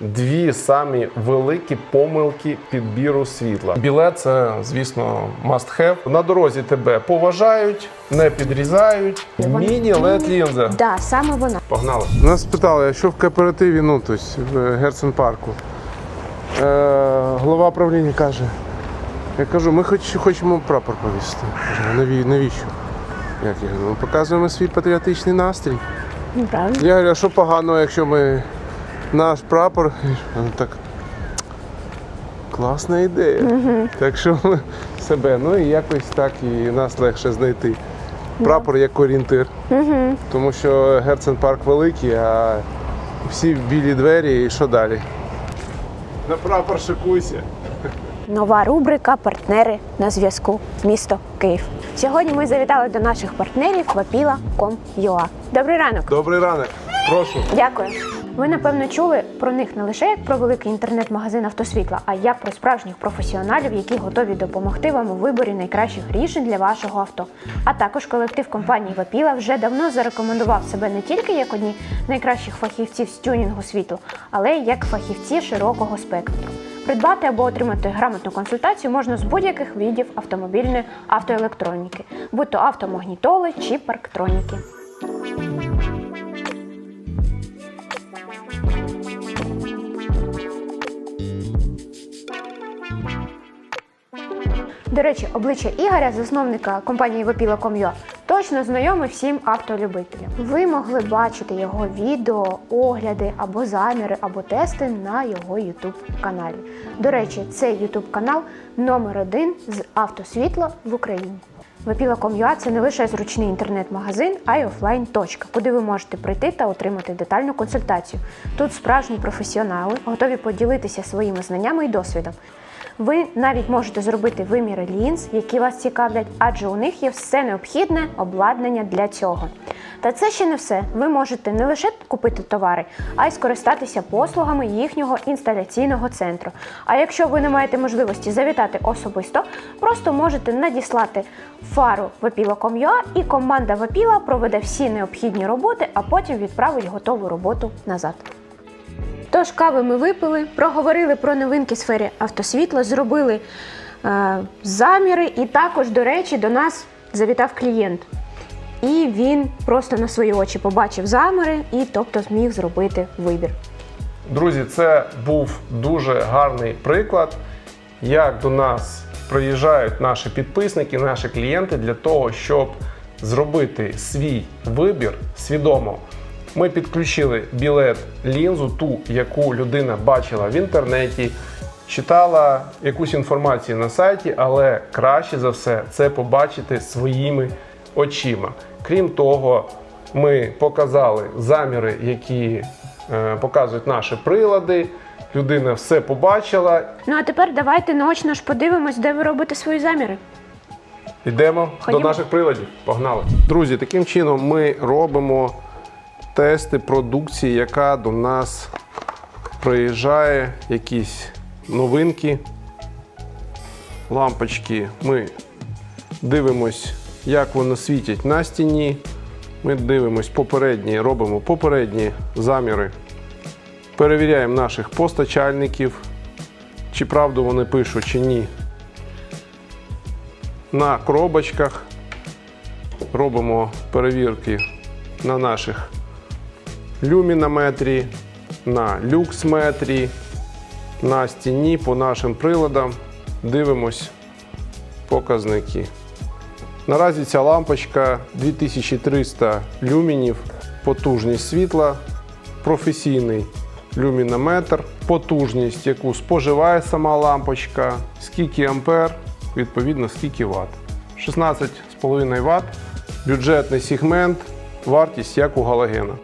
Дві самі великі помилки підбіру світла. Білет це, звісно, must have. На дорозі тебе поважають, не підрізають. Міні led лінза. Да, саме вона. Погнали. Нас питали, а що в кооперативі, ну, тобто в Герцен парку. Е, голова правління каже, я кажу, ми хоч, хочемо прапор повісити. «Наві- навіщо? Як я говорю, ну, показуємо свій патріотичний настрій. Ну, правильно. Я говорю, а що поганого, якщо ми наш прапор. Так. Класна ідея. Так що ми себе, ну і якось так і нас легше знайти. Прапор як орієнтир. Тому що Герцен парк великий, а всі білі двері і що далі? На прапор шикуйся. Нова рубрика Партнери на зв'язку. Місто Київ. Сьогодні ми завітали до наших партнерів Вапіла.com.ua. Добрий ранок. Добрий ранок. Прошу. Дякую. Ви напевно чули про них не лише як про великий інтернет-магазин автосвітла, а як про справжніх професіоналів, які готові допомогти вам у виборі найкращих рішень для вашого авто. А також колектив компанії Вапіла вже давно зарекомендував себе не тільки як одні найкращих фахівців з тюнінгу світу, але й як фахівці широкого спектру. Придбати або отримати грамотну консультацію можна з будь-яких видів автомобільної автоелектроніки, будь то автомагнітоли чи парктроніки. До речі, обличчя Ігоря, засновника компанії Vapila.com.ua, точно знайоме всім автолюбителям. Ви могли бачити його відео, огляди або заміри, або тести на його YouTube каналі. До речі, цей YouTube канал номер один з автосвітла в Україні. Vapila.com.ua – це не лише зручний інтернет-магазин, а й офлайн точка, куди ви можете прийти та отримати детальну консультацію. Тут справжні професіонали готові поділитися своїми знаннями і досвідом. Ви навіть можете зробити виміри лінз, які вас цікавлять, адже у них є все необхідне обладнання для цього. Та це ще не все. Ви можете не лише купити товари, а й скористатися послугами їхнього інсталяційного центру. А якщо ви не маєте можливості завітати особисто, просто можете надіслати фару Vapila.com.ua і команда Vapila проведе всі необхідні роботи, а потім відправить готову роботу назад. Тож кави ми випили, проговорили про новинки сфері автосвітла, зробили е, заміри, і також, до речі, до нас завітав клієнт. І він просто на свої очі побачив заміри і тобто зміг зробити вибір. Друзі, це був дуже гарний приклад, як до нас приїжджають наші підписники, наші клієнти для того, щоб зробити свій вибір свідомо. Ми підключили білет лінзу, ту, яку людина бачила в інтернеті, читала якусь інформацію на сайті, але краще за все це побачити своїми очима. Крім того, ми показали заміри, які е, показують наші прилади. Людина все побачила. Ну а тепер давайте наочно ж подивимось, де ви робите свої заміри. Йдемо Ходімо. до наших приладів. Погнали. Друзі, таким чином ми робимо тести продукції, яка до нас приїжджає, якісь новинки, лампочки. Ми дивимось, як вони світять на стіні. Ми дивимось попередні, робимо попередні заміри. Перевіряємо наших постачальників, чи правду вони пишуть, чи ні. На коробочках робимо перевірки на наших люмінометрі, на люксметрі, на стіні по нашим приладам. Дивимось показники. Наразі ця лампочка 2300 люмінів, потужність світла, професійний люмінометр, потужність, яку споживає сама лампочка, скільки ампер, відповідно скільки ватт. 16,5 Вт, бюджетний сегмент, вартість як у галогена.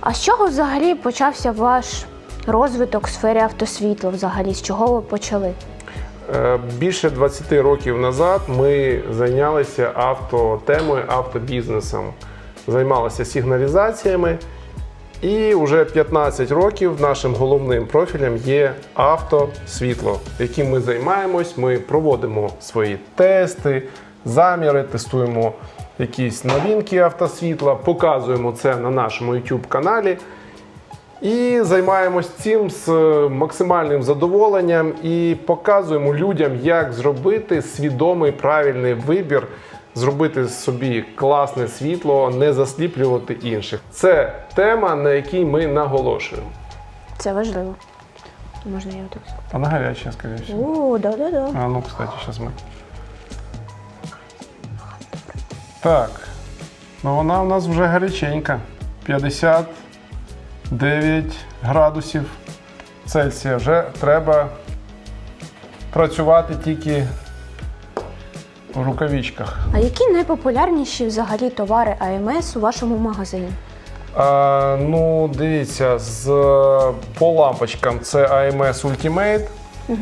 А з чого взагалі почався ваш розвиток в сфері автосвітла? Взагалі, з чого ви почали? Е, Більше 20 років назад ми зайнялися автотемою, автобізнесом, займалися сигналізаціями. І вже 15 років нашим головним профілем є автосвітло, яким ми займаємось. Ми проводимо свої тести, заміри, тестуємо якісь новинки автосвітла, показуємо це на нашому YouTube каналі. І займаємось цим з максимальним задоволенням і показуємо людям, як зробити свідомий правильний вибір, зробити собі класне світло, не засліплювати інших. Це тема, на якій ми наголошуємо. Це важливо. Можна я отак. Вона гаряча, скоріше. О, да-да-да. А ну, кстати, сейчас мы. Так. Ну вона у нас вже гаряченька. 59 градусів Цельсія. Вже треба працювати тільки в рукавичках. А які найпопулярніші взагалі товари АМС у вашому магазині? А, ну, дивіться, з, по лампочкам це AMS Ultimate.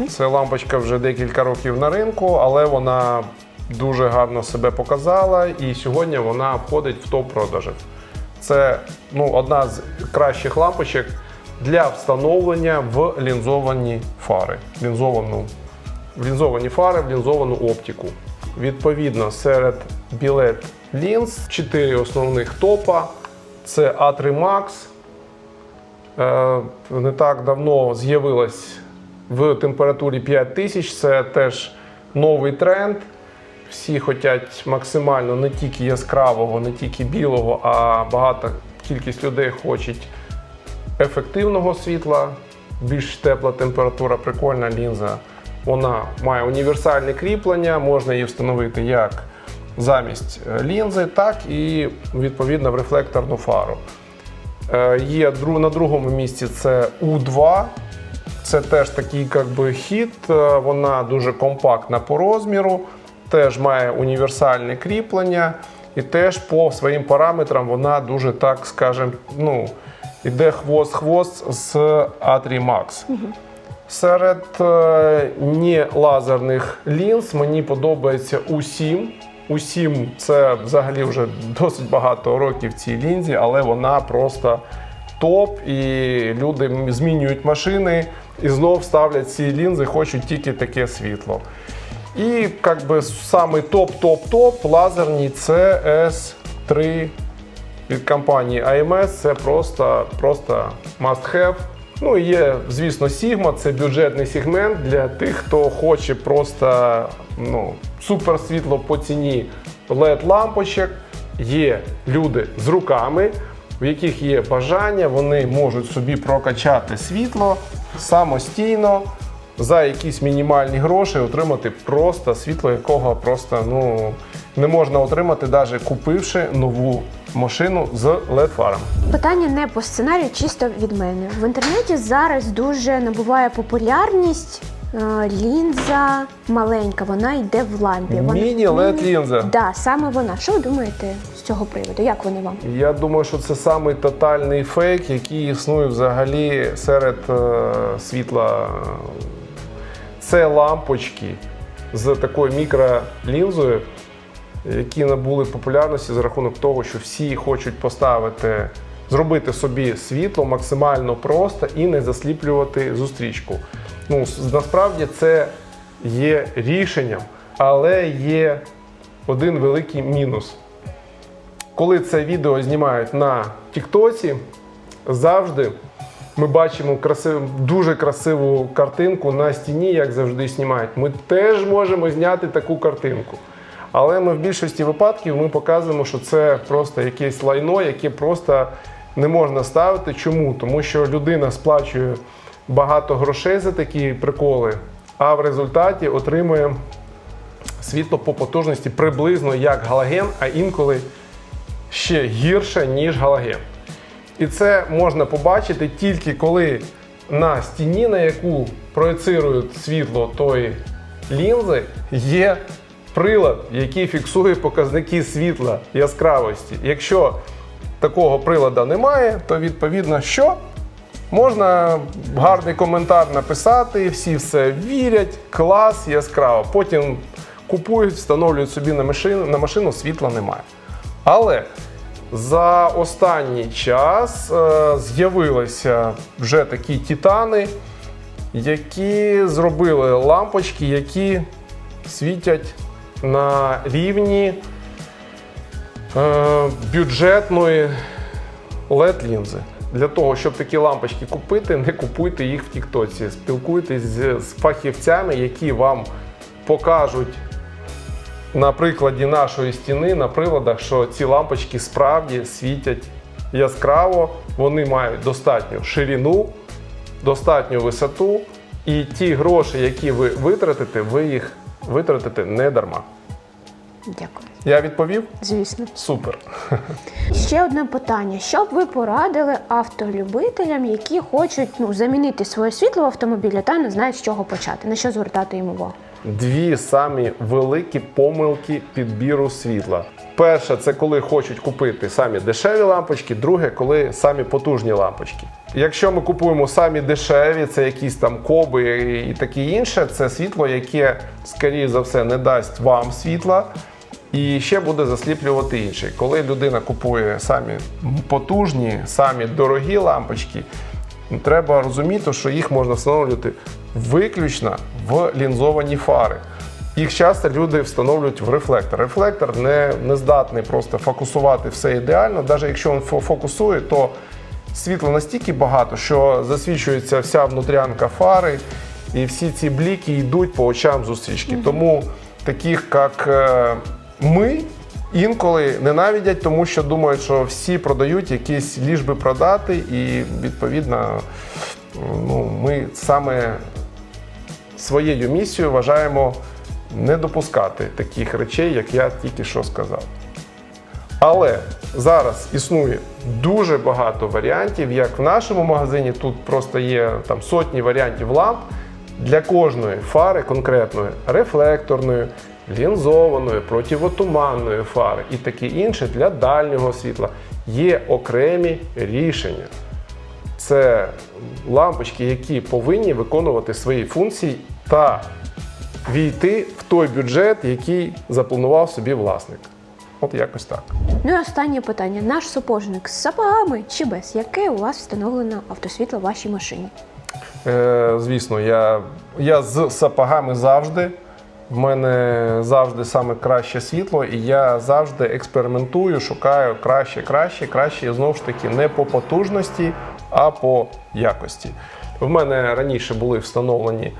Це лампочка вже декілька років на ринку, але вона дуже гарно себе показала і сьогодні вона входить в топ-продажів. Це ну, одна з кращих лампочок для встановлення в лінзовані фари. Лінзовану, в лінзовані фари, в лінзовану оптику. Відповідно, серед білет лінз 4 основних топа. Це A3 Max. Е, Не так давно з'явилась в температурі 5000. Це теж новий тренд. Всі хочуть максимально не тільки яскравого, не тільки білого, а багата кількість людей хочуть ефективного світла, більш тепла температура, прикольна лінза. Вона має універсальне кріплення, можна її встановити як замість е, лінзи, так і відповідно в рефлекторну фару. Е, Є на другому місці це U2. Це теж такий як би, хід. Е, Вона дуже компактна по розміру, теж має універсальне кріплення, і теж по своїм параметрам вона дуже, так скажем, ну, іде хвост-хвост з A3 Max. Серед е, нелазерних лінз мені подобається U7. U7 це взагалі вже досить багато років цій лінзі, але вона просто топ, і люди змінюють машини і знов ставлять ці лінзи, хочуть тільки таке світло. І як би самий топ-топ-топ лазерні це S3 від компанії AMS. Це просто, просто must have. Ну і є, звісно, Sigma, це бюджетний сегмент для тих, хто хоче просто ну, супер світло по ціні LED лампочок. Є люди з руками, в яких є бажання, вони можуть собі прокачати світло самостійно за якісь мінімальні гроші отримати просто світло, якого просто ну, не можна отримати, навіть купивши нову машину з LED-фарами. Питання не по сценарію, чисто від мене. В інтернеті зараз дуже набуває популярність е, лінза маленька, вона йде в лампі. Вона- Міні-LED лінза. Да, саме вона. Що ви думаєте з цього приводу? Як вони вам? Я думаю, що це самий тотальний фейк, який існує взагалі серед е, світла. Це лампочки з такою мікролінзою, які набули популярності за рахунок того, що всі хочуть поставити, зробити собі світло максимально просто і не засліплювати зустрічку. Ну, насправді це є рішенням, але є один великий мінус коли це відео знімають на Тіктоці, завжди ми бачимо красив, дуже красиву картинку на стіні, як завжди знімають. Ми теж можемо зняти таку картинку. Але ми в більшості випадків ми показуємо, що це просто якесь лайно, яке просто не можна ставити. Чому? Тому що людина сплачує багато грошей за такі приколи, а в результаті отримує світло по потужності приблизно як галоген, а інколи ще гірше, ніж галоген. І це можна побачити тільки коли на стіні, на яку проецирують світло тої лінзи, є прилад, який фіксує показники світла яскравості. Якщо такого прилада немає, то відповідно що? Можна гарний коментар написати, всі все вірять, клас, яскраво. Потім купують, встановлюють собі на машину, на машину світла немає. Але за останній час е, з'явилися вже такі титани, які зробили лампочки, які світять на рівні е, бюджетної LED-лінзи. для того, щоб такі лампочки купити, не купуйте їх в Тіктоці. Спілкуйтесь з фахівцями, які вам покажуть на прикладі нашої стіни, на приладах, що ці лампочки справді світять яскраво, вони мають достатню ширину, достатню висоту, і ті гроші, які ви витратите, ви їх витратите не дарма. Дякую. Я відповів? Звісно. Супер. Ще одне питання: що б ви порадили автолюбителям, які хочуть ну, замінити своє світло в автомобілі та не знають, з чого почати, на що звертати їм увагу? Дві самі великі помилки підбіру світла. Перше, це коли хочуть купити самі дешеві лампочки. Друге, коли самі потужні лампочки. Якщо ми купуємо самі дешеві, це якісь там коби і таке інше, це світло, яке, скоріше за все, не дасть вам світла. І ще буде засліплювати інший. Коли людина купує самі потужні, самі дорогі лампочки, треба розуміти, що їх можна встановлювати виключно в лінзовані фари. Їх часто люди встановлюють в рефлектор. Рефлектор не, не здатний просто фокусувати все ідеально. Навіть якщо він фокусує, то світла настільки багато, що засвічується вся внутрянка фари, і всі ці бліки йдуть по очам зустрічки. Тому таких, як е, ми, інколи ненавидять, тому що думають, що всі продають якісь ліжби продати, і відповідно ну, ми саме своєю місією вважаємо не допускати таких речей, як я тільки що сказав. Але зараз існує дуже багато варіантів, як в нашому магазині. Тут просто є там сотні варіантів ламп для кожної фари конкретної рефлекторної, лінзованої, противотуманної фари і таке інше для дальнього світла. Є окремі рішення. Це лампочки, які повинні виконувати свої функції та війти в той бюджет, який запланував собі власник. От якось так. Ну і останнє питання: наш супожник з сапогами чи без? Яке у вас встановлено автосвітло в вашій машині? Е, звісно, я, я з сапогами завжди. В мене завжди саме краще світло, і я завжди експериментую, шукаю краще, краще, краще. І знову ж таки, не по потужності, а по якості. В мене раніше були встановлені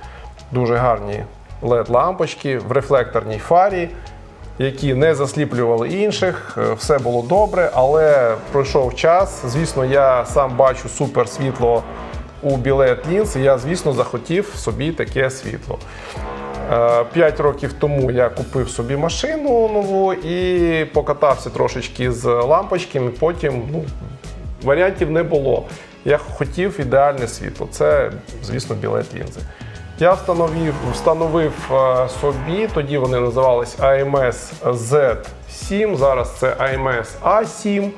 дуже гарні LED-лампочки в рефлекторній фарі, які не засліплювали інших. Е, Все було добре, але пройшов час. Звісно, я сам бачу супер світло у білет лінз, і я, звісно, захотів собі таке світло. Е, П'ять років тому я купив собі машину нову і покатався трошечки з лампочками. Потім ну, варіантів не було. Я хотів ідеальне світло. Це, звісно, білет лінзи. Я встановив, встановив е, собі, тоді вони називались AMS Z7, зараз це AMS A7.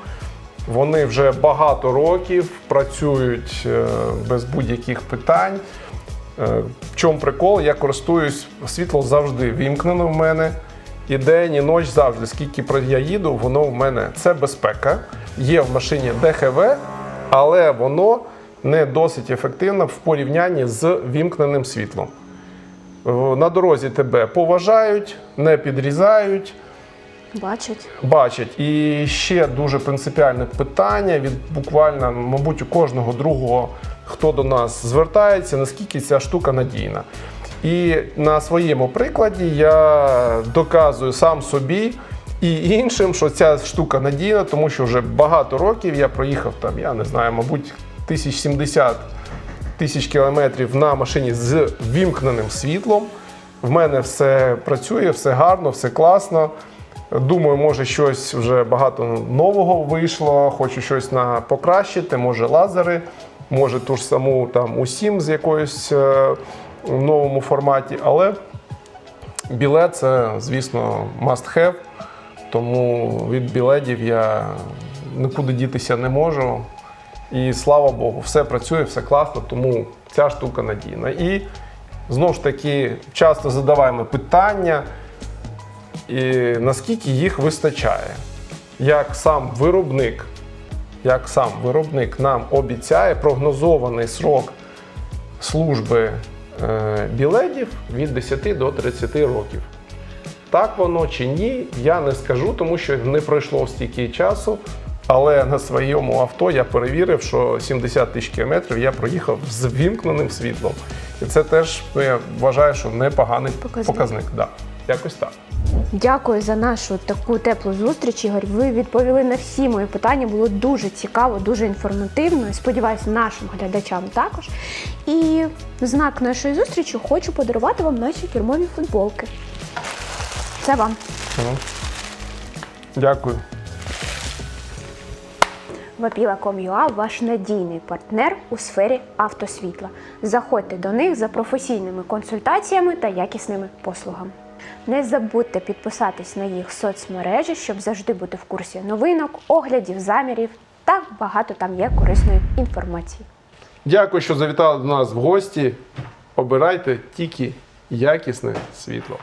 Вони вже багато років працюють е, без будь-яких питань. Е, В чому прикол? Я користуюсь світло завжди вімкнено в мене. І день, і ніч завжди. Скільки я їду, воно в мене це безпека. Є в машині ДХВ, але воно не досить ефективно в порівнянні з вімкненим світлом. На дорозі тебе поважають, не підрізають Бачать. бачать. І ще дуже принципіальне питання від буквально, мабуть, у кожного другого, хто до нас звертається, наскільки ця штука надійна. І на своєму прикладі я доказую сам собі і іншим, що ця штука надійна, тому що вже багато років я проїхав там, я не знаю, мабуть, 1070 тисяч кілометрів на машині з вімкненим світлом. В мене все працює, все гарно, все класно. Думаю, може щось вже багато нового вийшло, хочу щось на покращити, може лазери, може ту ж саму там усім з якоюсь е, в новому форматі. Але білет це, звісно, must have. Тому від білетів я нікуди дітися не можу. І слава Богу, все працює, все класно, тому ця штука надійна. І знову ж таки, часто задаваємо питання, і наскільки їх вистачає. Як сам виробник, як сам виробник нам обіцяє прогнозований срок служби е, білетів від 10 до 30 років. Так воно чи ні, я не скажу, тому що не пройшло стільки часу. Але на своєму авто я перевірив, що 70 тисяч кілометрів я проїхав з вімкненим світлом. І це теж ну, я вважаю, що непоганий Показник. показник. Да. Якось так. Дякую за нашу таку теплу зустріч, Ігор. Ви відповіли на всі мої питання. Було дуже цікаво, дуже інформативно. Сподіваюся, нашим глядачам також. І в знак нашої зустрічі хочу подарувати вам наші фірмові футболки. Це вам. Дякую. Вапіла.com.ua – ваш надійний партнер у сфері автосвітла. Заходьте до них за професійними консультаціями та якісними послугами. Не забудьте підписатись на їх соцмережі, щоб завжди бути в курсі новинок, оглядів, замірів та багато там є корисної інформації. Дякую, що завітали до нас в гості. Обирайте тільки якісне світло.